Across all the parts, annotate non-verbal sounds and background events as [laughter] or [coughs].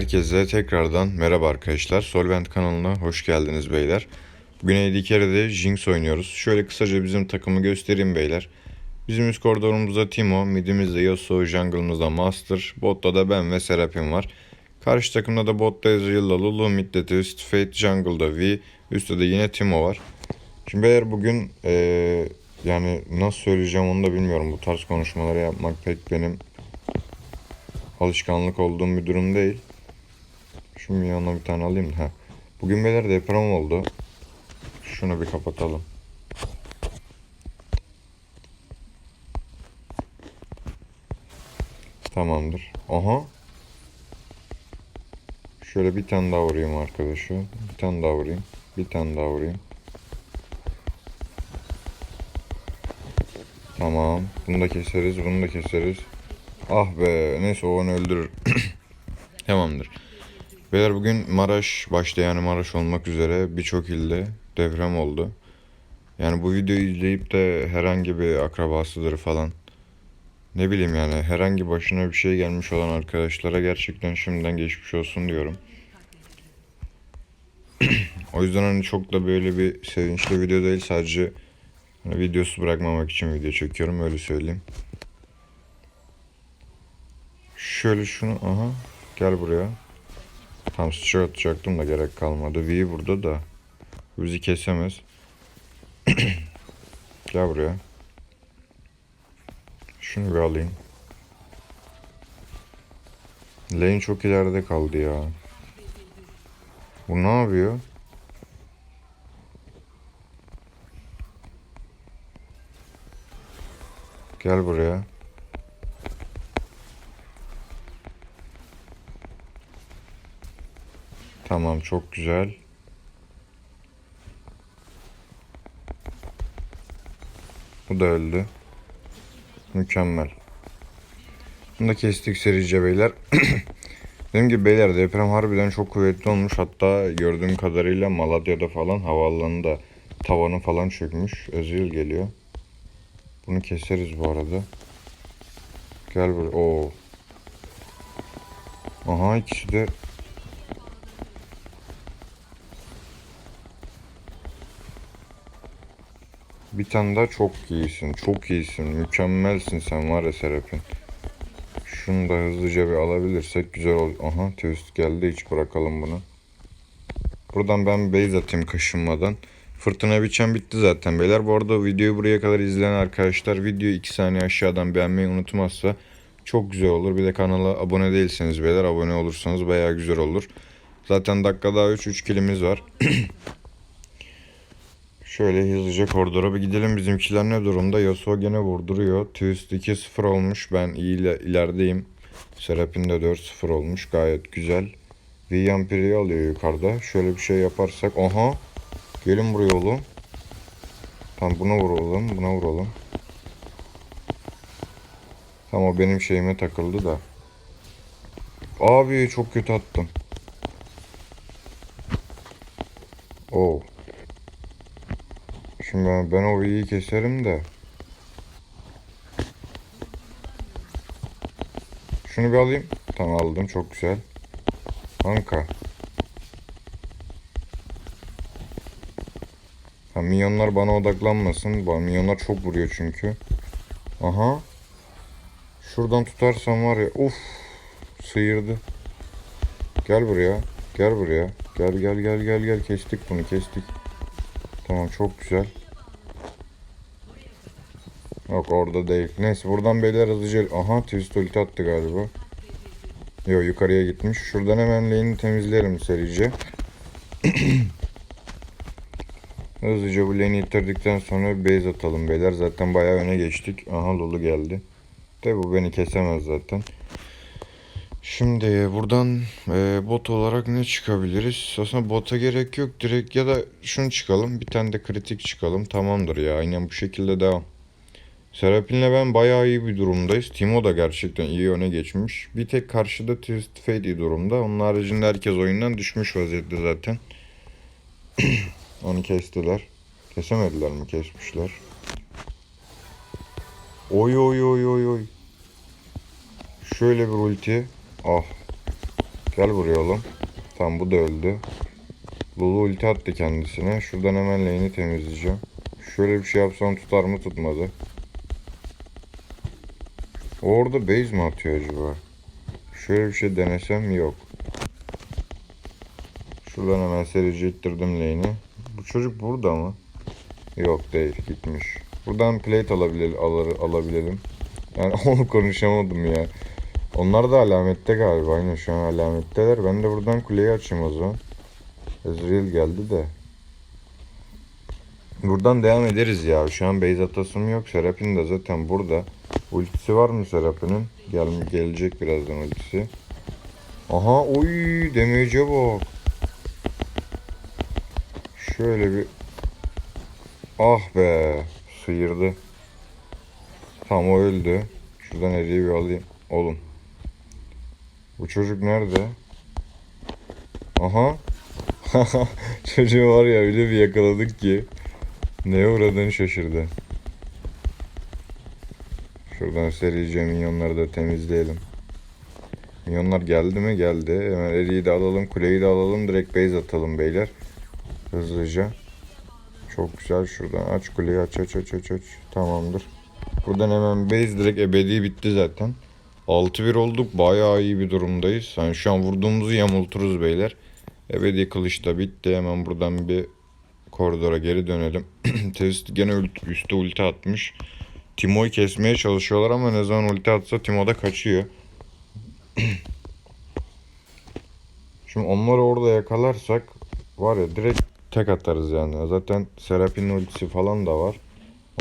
Herkese tekrardan merhaba arkadaşlar. Solvent kanalına hoş geldiniz beyler. Bugün AD Jinx oynuyoruz. Şöyle kısaca bizim takımı göstereyim beyler. Bizim üst koridorumuzda Timo, midimizde Yasuo, jungle'ımızda Master, botta da ben ve Serapim var. Karşı takımda da botta Ezreal'la Lulu, midde Twist, Fate, jungle'da V, üstte de yine Timo var. Şimdi beyler bugün eee, yani nasıl söyleyeceğim onu da bilmiyorum. Bu tarz konuşmaları yapmak pek benim alışkanlık olduğum bir durum değil. Şu milyonla bir tane alayım da. Bugün beyler deprem oldu. Şunu bir kapatalım. Tamamdır. Aha. Şöyle bir tane daha vurayım arkadaşı. Bir tane daha vurayım. Bir tane daha vurayım. Tamam. Bunu da keseriz. Bunu da keseriz. Ah be. Neyse o onu öldürür. [coughs] Tamamdır. Beyler bugün Maraş başta yani Maraş olmak üzere birçok ilde deprem oldu. Yani bu videoyu izleyip de herhangi bir akrabasıdır falan ne bileyim yani herhangi başına bir şey gelmiş olan arkadaşlara gerçekten şimdiden geçmiş olsun diyorum. [clears throat] o yüzden hani çok da böyle bir sevinçli video değil sadece hani videosu bırakmamak için video çekiyorum öyle söyleyeyim. Şöyle şunu aha gel buraya. Tam sıçra atacaktım da gerek kalmadı. V burada da. Bizi kesemez. [clears throat] Gel buraya. Şunu bir alayım. Lane çok ileride kaldı ya. Bu ne yapıyor? Gel buraya. Tamam çok güzel. Bu da öldü. Mükemmel. Bunu da kestik serice beyler. [clears throat] Dediğim gibi beyler deprem harbiden çok kuvvetli olmuş. Hatta gördüğüm kadarıyla Malatya'da falan havaalanında tavanı falan çökmüş. Özil geliyor. Bunu keseriz bu arada. Gel buraya. Oo. Aha ikisi de Bir tane daha çok iyisin. Çok iyisin. Mükemmelsin sen var ya Serap'in. Şunu da hızlıca bir alabilirsek güzel olur. Aha twist geldi. Hiç bırakalım bunu. Buradan ben base atayım kaşınmadan. Fırtına biçen bitti zaten beyler. Bu arada videoyu buraya kadar izleyen arkadaşlar videoyu 2 saniye aşağıdan beğenmeyi unutmazsa çok güzel olur. Bir de kanala abone değilseniz beyler abone olursanız bayağı güzel olur. Zaten dakika daha 3 3 kilimiz var. [clears throat] Şöyle hızlıca koridora bir gidelim. Bizimkiler ne durumda? Yasuo gene vurduruyor. Twist 2-0 olmuş. Ben iyi ile- ilerideyim. Serap'in de 4-0 olmuş. Gayet güzel. Viyampiri'yi alıyor yukarıda. Şöyle bir şey yaparsak. Aha. Gelin buraya oğlum. Tamam buna vuralım. Buna vuralım. Tamam o benim şeyime takıldı da. Abi çok kötü attım. Oo. Şimdi ben, ben o V'yi keserim de. Şunu bir alayım. Tamam aldım çok güzel. Kanka. Ha, minyonlar bana odaklanmasın. Bu minyonlar çok vuruyor çünkü. Aha. Şuradan tutarsam var ya. Uf. Sıyırdı. Gel buraya. Gel buraya. Gel gel gel gel gel. Kestik bunu kestik. Tamam çok güzel. Yok orada değil. Neyse buradan beyler hızlıca... Aha twist ulti attı galiba. Yok yukarıya gitmiş. Şuradan hemen lane'i temizlerim serice. [clears throat] hızlıca bu lane'i ittirdikten sonra base atalım beyler. Zaten bayağı öne geçtik. Aha Lulu geldi. De bu beni kesemez zaten. Şimdi buradan e, bot olarak ne çıkabiliriz? Aslında bota gerek yok. Direkt ya da şunu çıkalım. Bir tane de kritik çıkalım. Tamamdır ya. Aynen bu şekilde devam. Serapin'le ben bayağı iyi bir durumdayız. Timo da gerçekten iyi öne geçmiş. Bir tek karşıda Twist Fate durumda. Onun haricinde herkes oyundan düşmüş vaziyette zaten. [clears throat] Onu kestiler. Kesemediler mi? Kesmişler. Oy oy oy oy oy. Şöyle bir ulti. Ah. Gel buraya oğlum. Tamam bu da öldü. Lulu ulti attı kendisine. Şuradan hemen lane'i temizleyeceğim. Şöyle bir şey yapsam tutar mı tutmadı. Orada base mi atıyor acaba? Şöyle bir şey denesem yok. Şuradan hemen serici ittirdim lane'i. Bu çocuk burada mı? Yok değil gitmiş. Buradan plate alabilir, alır, alabilelim. Yani [laughs] onu konuşamadım ya. Onlar da alamette galiba. Aynen şu an alametteler. Ben de buradan kuleyi açayım o zaman. Ezreal geldi de. Buradan devam ederiz ya. Şu an base atasım yok. Serap'in de zaten burada. Ultisi var mı Serap'inin? Gel, gelecek birazdan ultisi. Aha oy damage'e bak. Şöyle bir Ah be sıyırdı. Tam o öldü. Şuradan hediye bir alayım. Oğlum. Bu çocuk nerede? Aha. [laughs] Çocuğu var ya öyle bir yakaladık ki. Neye uğradığını şaşırdı. Şuradan serice minyonları da temizleyelim. Minyonlar geldi mi? Geldi. Hemen eriyi de alalım. Kuleyi de alalım. Direkt base atalım beyler. Hızlıca. Çok güzel. Şuradan aç kuleyi aç aç aç aç aç. Tamamdır. Buradan hemen base direkt ebedi bitti zaten. 6-1 olduk. Bayağı iyi bir durumdayız. Yani şu an vurduğumuzu yamulturuz beyler. Ebedi kılıç da bitti. Hemen buradan bir koridora geri dönelim. [clears throat] Test gene ult- üstte ulti atmış. Timo'yu kesmeye çalışıyorlar ama ne zaman ulti atsa Timo da kaçıyor. [clears throat] Şimdi onları orada yakalarsak var ya direkt tek atarız yani. Zaten Serap'in ultisi falan da var.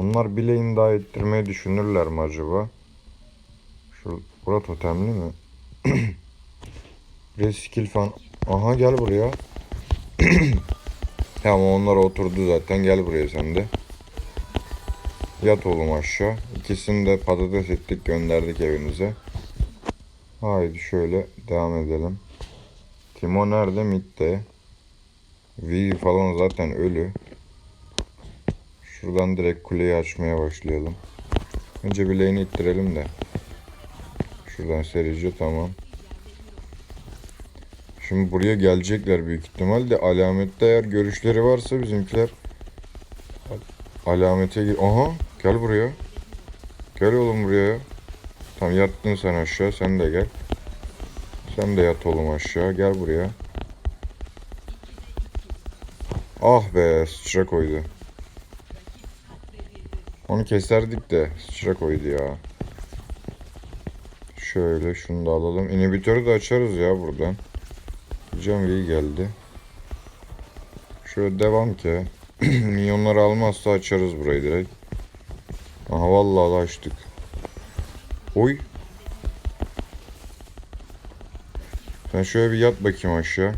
Onlar bileğini daha ettirmeyi düşünürler mi acaba? Bura totemli mi? [clears throat] Ve skill falan. Aha gel buraya. [clears throat] tamam onlar oturdu zaten. Gel buraya sen de. Yat oğlum aşağı. İkisini de patates ettik gönderdik evinize. Haydi şöyle devam edelim. Timo nerede? Mid'de. V falan zaten ölü. Şuradan direkt kuleyi açmaya başlayalım. Önce lane'i ittirelim de. Şuradan serici tamam. Şimdi buraya gelecekler büyük ihtimalle. Alamette eğer görüşleri varsa bizimkiler alamete gir. Aha gel buraya. Gel oğlum buraya. Tamam yattın sen aşağı sen de gel. Sen de yat oğlum aşağı gel buraya. Ah be sıçra koydu. Onu keserdik de sıçra koydu ya. Şöyle şunu da alalım. İnhibitörü de açarız ya buradan. Can iyi geldi. Şöyle devam ki. [clears throat] Minyonları almazsa açarız burayı direkt. Aha vallahi açtık. Oy. Sen şöyle bir yat bakayım aşağı.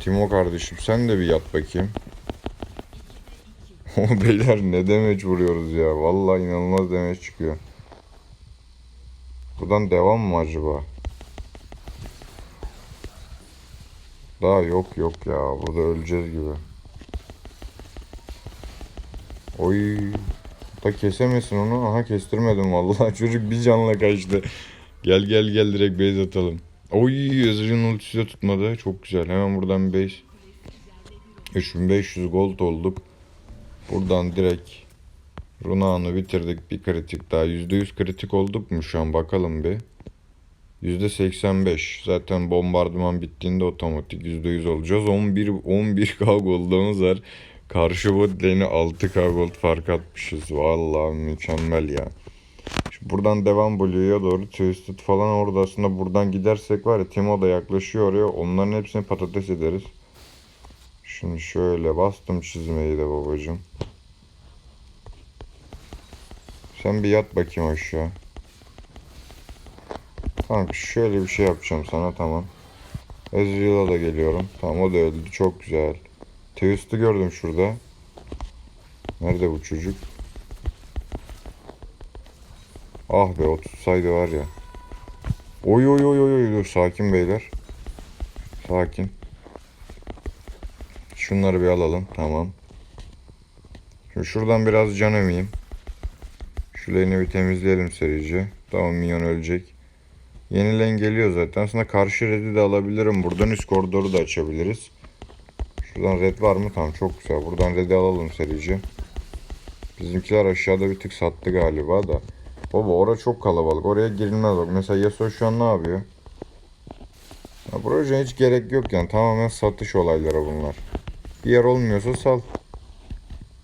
Timo kardeşim sen de bir yat bakayım. [laughs] Beyler ne demeç vuruyoruz ya. Vallahi inanılmaz demeç çıkıyor. Buradan devam mı acaba? Daha yok yok ya. Burada öleceğiz gibi. Oy. Da kesemesin onu. Aha kestirmedim vallahi. [laughs] Çocuk bir canla kaçtı. Gel gel gel direkt base atalım. Oy Ezreal'in ultisi de tutmadı. Çok güzel. Hemen buradan bir base. 3500 gold olduk. Buradan direkt Runa'nı bitirdik. Bir kritik daha. %100 kritik olduk mu şu an? Bakalım bir. %85. Zaten bombardıman bittiğinde otomatik %100 olacağız. 11 11k gold'umuz var. Karşı bot lane'e 6k gold fark atmışız. Vallahi mükemmel ya. Şimdi buradan devam Blue'ya doğru Twisted falan orada aslında buradan gidersek var ya Timo da yaklaşıyor oraya. Onların hepsini patates ederiz. Şimdi şöyle bastım çizmeyi de babacım. Sen bir yat bakayım aşağı. Kanka şöyle bir şey yapacağım sana tamam. Ezreal'a da geliyorum. Tamam o da öldü çok güzel. Twist'i gördüm şurada. Nerede bu çocuk? Ah be o tutsaydı var ya. Oy oy oy oy dur sakin beyler. Sakin. Şunları bir alalım tamam. Şimdi şuradan biraz can ömeyim. Şu bir temizleyelim serice. Tamam minyon ölecek. Yeni lane geliyor zaten. Aslında karşı red'i de alabilirim. Buradan üst koridoru da açabiliriz. Şuradan red var mı? Tamam çok güzel. Buradan red'i alalım serici. Bizimkiler aşağıda bir tık sattı galiba da. Baba ora çok kalabalık. Oraya girilmez. Mesela Yasuo şu an ne yapıyor? Ya proje hiç gerek yok yani. Tamamen satış olayları bunlar. Bir yer olmuyorsa sal.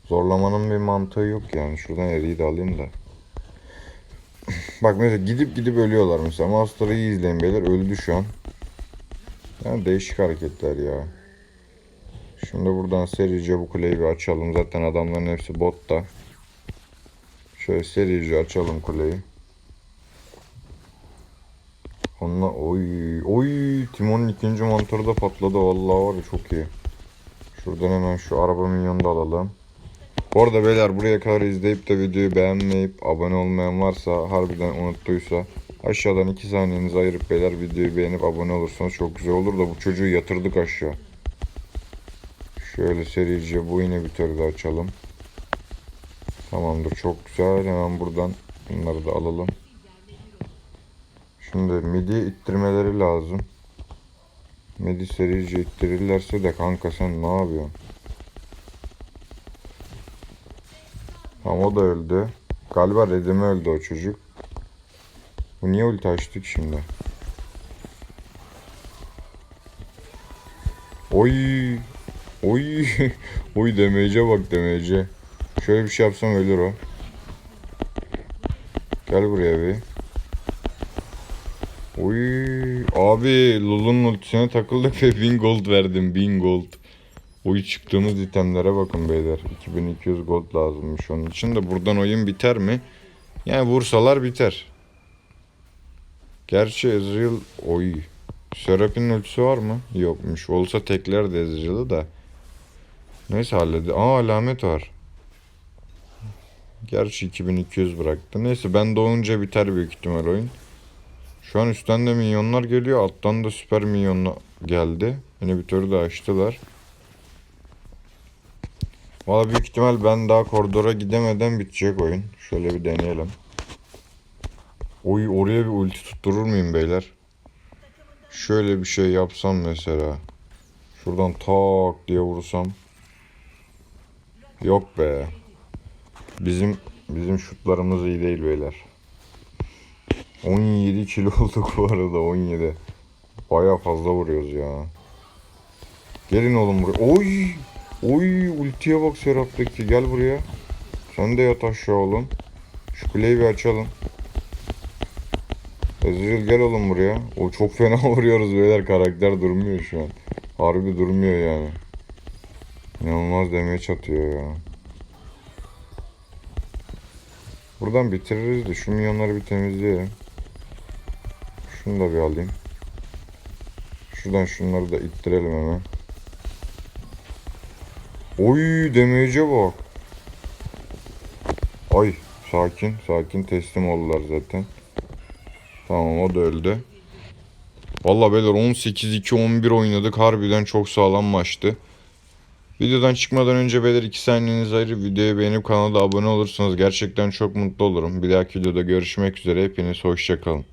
Zorlamanın bir mantığı yok yani. Şuradan eriyi de alayım da. [clears throat] Bak mesela gidip gidip ölüyorlar mesela. Master'ı iyi izleyin beyler. Öldü şu an. Yani değişik hareketler ya. Şimdi buradan serice bu kuleyi bir açalım. Zaten adamların hepsi botta. Şöyle serice açalım kuleyi. Onunla oy oy Timon'un ikinci monitörü de patladı vallahi var ya çok iyi. Şuradan hemen şu araba minyonu da alalım. Bu arada beyler buraya kadar izleyip de videoyu beğenmeyip abone olmayan varsa harbiden unuttuysa aşağıdan 2 saniyenizi ayırıp beyler videoyu beğenip abone olursanız çok güzel olur da bu çocuğu yatırdık aşağı. Şöyle serice bu inhibitörü de açalım. Tamamdır çok güzel hemen buradan bunları da alalım. Şimdi midi ittirmeleri lazım. Midi serice ittirirlerse de kanka sen ne yapıyorsun? Tamam o da öldü. Galiba Redimi öldü o çocuk. Bu niye ulti açtık şimdi? Oy! Oy! [laughs] Oy demece bak demece. Şöyle bir şey yapsam ölür o. Gel buraya bir. Oy! Abi Lul'un ultisine takıldık ve 1000 gold verdim 1000 gold. Oy çıktığımız itemlere bakın beyler. 2200 gold lazımmış onun için de buradan oyun biter mi? Yani vursalar biter. Gerçi Ezreal oy. Serap'in ultisi var mı? Yokmuş. Olsa tekler de Ezreal'ı da. Neyse halledi. Aa alamet var. Gerçi 2200 bıraktı. Neyse ben doğunca biter büyük ihtimal oyun. Şu an üstten de minyonlar geliyor. Alttan da süper minyonla geldi. İnhibitörü de açtılar. Valla büyük ihtimal ben daha koridora gidemeden bitecek oyun. Şöyle bir deneyelim. Oy oraya bir ulti tutturur muyum beyler? Şöyle bir şey yapsam mesela. Şuradan tak diye vursam. Yok be. Bizim bizim şutlarımız iyi değil beyler. 17 kilo [laughs] olduk bu arada 17. Baya fazla vuruyoruz ya. Gelin oğlum buraya. Oy! Oy ultiye bak Serap'taki gel buraya. Sen de yat aşağı oğlum. Şu kuleyi bir açalım. Ezreal gel oğlum buraya. O çok fena [laughs] vuruyoruz beyler karakter durmuyor şu an. Harbi durmuyor yani. İnanılmaz demeye çatıyor ya. Buradan bitiririz de şu milyonları bir temizleyelim. Şunu da bir alayım. Şuradan şunları da ittirelim hemen. Oy demeyece bak. Ay sakin sakin teslim oldular zaten. Tamam o da öldü. Valla beyler 18-2-11 oynadık. Harbiden çok sağlam maçtı. Videodan çıkmadan önce beyler 2 saniyenizi ayırıp videoyu beğenip kanala abone olursanız gerçekten çok mutlu olurum. Bir dahaki videoda görüşmek üzere. Hepiniz hoşçakalın.